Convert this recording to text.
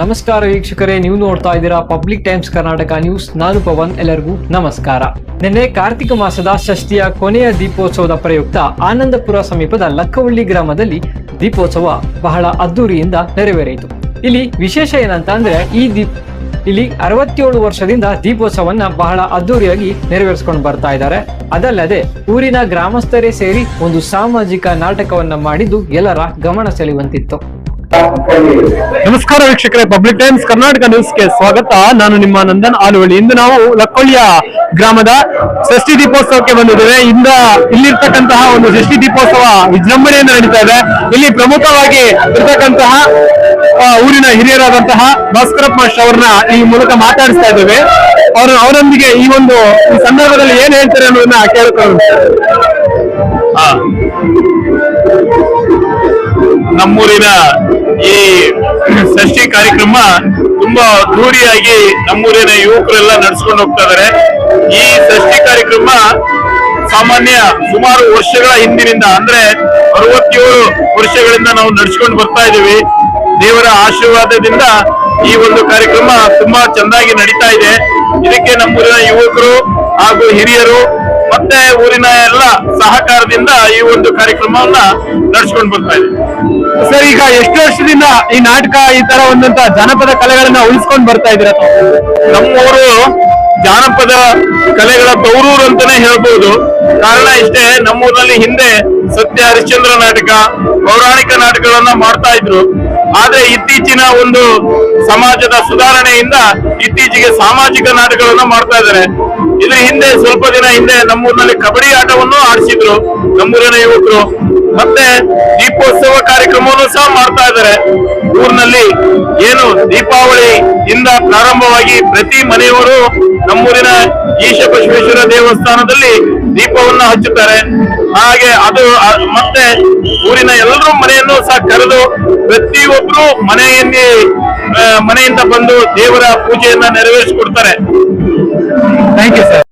ನಮಸ್ಕಾರ ವೀಕ್ಷಕರೇ, ನೀವು ನೋಡ್ತಾ ಇದ್ದೀರಾ ಪಬ್ಲಿಕ್ ಟೈಮ್ಸ್ ಕರ್ನಾಟಕ ನ್ಯೂಸ್ ನಾನು ಪವನ್, ಎಲ್ಲರಿಗೂ ನಮಸ್ಕಾರ. ನಿನ್ನೆ ಕಾರ್ತಿಕ ಮಾಸದ ಷಷ್ಠಿಯ ಕೊನೆಯ ದೀಪೋತ್ಸವದ ಪ್ರಯುಕ್ತ ಆನಂದಪುರ ಸಮೀಪದ ಲಕ್ಕವಳ್ಳಿ ಗ್ರಾಮದಲ್ಲಿ ದೀಪೋತ್ಸವ ಬಹಳ ಅದ್ದೂರಿಯಿಂದ ನೆರವೇರಿತು. ಇಲ್ಲಿ ವಿಶೇಷ ಏನಂತ ಅಂದ್ರೆ ಈ ದೀಪ್ ಇಲ್ಲಿ ಅರವತ್ತೇಳು ವರ್ಷದಿಂದ ದೀಪೋತ್ಸವವನ್ನ ಬಹಳ ಅದ್ದೂರಿಯಾಗಿ ನೆರವೇರಿಸಿಕೊಂಡು ಬರ್ತಾ ಇದ್ದಾರೆ. ಅದಲ್ಲದೆ ಊರಿನ ಗ್ರಾಮಸ್ಥರೇ ಸೇರಿ ಒಂದು ಸಾಮಾಜಿಕ ನಾಟಕವನ್ನ ಮಾಡಿದ್ದು ಎಲ್ಲರ ಗಮನ ಸೆಳೆಯುವಂತಿತ್ತು. ನಮಸ್ಕಾರ ವೀಕ್ಷಕರೇ ಪಬ್ಲಿಕ್ ಟೈಮ್ಸ್ ಕರ್ನಾಟಕ ನ್ಯೂಸ್ಗೆ ಸ್ವಾಗತ. ನಾನು ನಿಮ್ಮ ನಂದನ್ ಆಲುವಳ್ಳಿ. ಇಂದು ನಾವು ಲಕ್ಕೊಳ್ಳಿಯ ಗ್ರಾಮದ ಷಷ್ಠಿ ದೀಪೋತ್ಸವಕ್ಕೆ ಬಂದಿದ್ದೇವೆ. ಇಂದ ಇಲ್ಲಿರ್ತಕ್ಕಂತಹ ಒಂದು ಷಷ್ಠಿ ದೀಪೋತ್ಸವ ವಿಜೃಂಭಣೆಯನ್ನು ನಡೀತಾ ಇದೆ. ಇಲ್ಲಿ ಪ್ರಮುಖವಾಗಿ ಇರ್ತಕ್ಕಂತಹ ಊರಿನ ಹಿರಿಯರಾದಂತಹ ಭಾಸ್ಕರಪ್ಪ ಅವ್ರನ್ನ ಈ ಮೂಲಕ ಮಾತಾಡಿಸ್ತಾ ಇದ್ದೇವೆ. ಅವರು, ಅವರೊಂದಿಗೆ ಈ ಒಂದು ಸಂದರ್ಭದಲ್ಲಿ ಏನ್ ಹೇಳ್ತಾರೆ ಅನ್ನೋದನ್ನ ಕೇಳ್ಕೊಂಡು ನಮ್ಮೂರಿನ ಈ ಷಷ್ಠಿ ಕಾರ್ಯಕ್ರಮ ತುಂಬಾ ಅದ್ದೂರಿಯಾಗಿ ನಮ್ಮೂರಿನ ಯುವಕರೆಲ್ಲ ನಡೆಸ್ಕೊಂಡು ಹೋಗ್ತಾ ಇದಾರೆ. ಈ ಷಷ್ಠಿ ಕಾರ್ಯಕ್ರಮ ಸಾಮಾನ್ಯ ಸುಮಾರು ವರ್ಷಗಳ ಹಿಂದಿನಿಂದ, ಅಂದ್ರೆ ಅರವತ್ತೇಳು ವರ್ಷಗಳಿಂದ ನಾವು ನಡ್ಸ್ಕೊಂಡು ಬರ್ತಾ ಇದೀವಿ ದೇವರ ಆಶೀರ್ವಾದದಿಂದ ಈ ಒಂದು ಕಾರ್ಯಕ್ರಮ ತುಂಬಾ ಚೆನ್ನಾಗಿ ನಡೀತಾ ಇದೆ. ಇದಕ್ಕೆ ನಮ್ಮೂರಿನ ಯುವಕರು ಹಾಗೂ ಹಿರಿಯರು ಮತ್ತೆ ಊರಿನ ಎಲ್ಲ ಸಹಕಾರದಿಂದ ಈ ಒಂದು ಕಾರ್ಯಕ್ರಮವನ್ನ ನಡ್ಸ್ಕೊಂಡು ಬರ್ತಾ ಇದೆ. ಸರ್ ಈಗ ಎಷ್ಟು ವರ್ಷದಿಂದ ಈ ನಾಟಕ ಈ ತರ ಒಂದಂತ ಜನಪದ ಕಲೆಗಳನ್ನ ಉಳಿಸ್ಕೊಂಡು ಬರ್ತಾ ಇದೀರ ನಮ್ಮವರು ನಮ್ಮೂರು ಜಾನಪದ ಕಲೆಗಳ ತೌರೂರು ಅಂತಾನೆ ಹೇಳ್ಬೋದು. ಕಾರಣ ಇಷ್ಟೇ ನಮ್ಮೂರಲ್ಲಿ ಹಿಂದೆ ಸತ್ಯ, ಹರಿಶ್ಚಂದ್ರ ನಾಟಕ, ಪೌರಾಣಿಕ ನಾಟಕಗಳನ್ನ ಮಾಡ್ತಾ ಇದ್ರು. ಆದ್ರೆ ಇತ್ತೀಚಿನ ಒಂದು ಸಮಾಜದ ಸುಧಾರಣೆಯಿಂದ ಇತ್ತೀಚೆಗೆ ಸಾಮಾಜಿಕ ನಾಟಕಗಳನ್ನ ಮಾಡ್ತಾ ಇದ್ದಾರೆ. ಇದ್ರ ಹಿಂದೆ, ಸ್ವಲ್ಪ ದಿನ ಹಿಂದೆ ನಮ್ಮೂರಿನಲ್ಲಿ ಕಬಡ್ಡಿ ಆಟವನ್ನು ಆಡಿಸಿದ್ರು ನಮ್ಮೂರಿನ ಯುವಕರು. ಮತ್ತೆ ದೀಪೋತ್ಸವ ಕಾರ್ಯಕ್ರಮವನ್ನು ಸಹ ಮಾಡ್ತಾ ಇದ್ದಾರೆ. ಊರಿನಲ್ಲಿ ಏನು ದೀಪಾವಳಿ ಇಂದ ಪ್ರಾರಂಭವಾಗಿ ಪ್ರತಿ ಮನೆಯವರು ನಮ್ಮೂರಿನ ಈಶ ಬಸವೇಶ್ವರ ದೇವಸ್ಥಾನದಲ್ಲಿ ದೀಪವನ್ನು ಹಚ್ಚುತ್ತಾರೆ. ಹಾಗೆ ಅದು ಮತ್ತೆ ಊರಿನ ಎಲ್ಲರೂ ಮನೆಯನ್ನು ಸಹ ಕರೆದು ಪ್ರತಿಯೊಬ್ಬರು ಮನೆಯಲ್ಲಿ ಮನೆಯಿಂದ ಬಂದು ದೇವರ ಪೂಜೆಯನ್ನ ನೆರವೇರಿಸಿಕೊಡ್ತಾರೆ. Thank you sir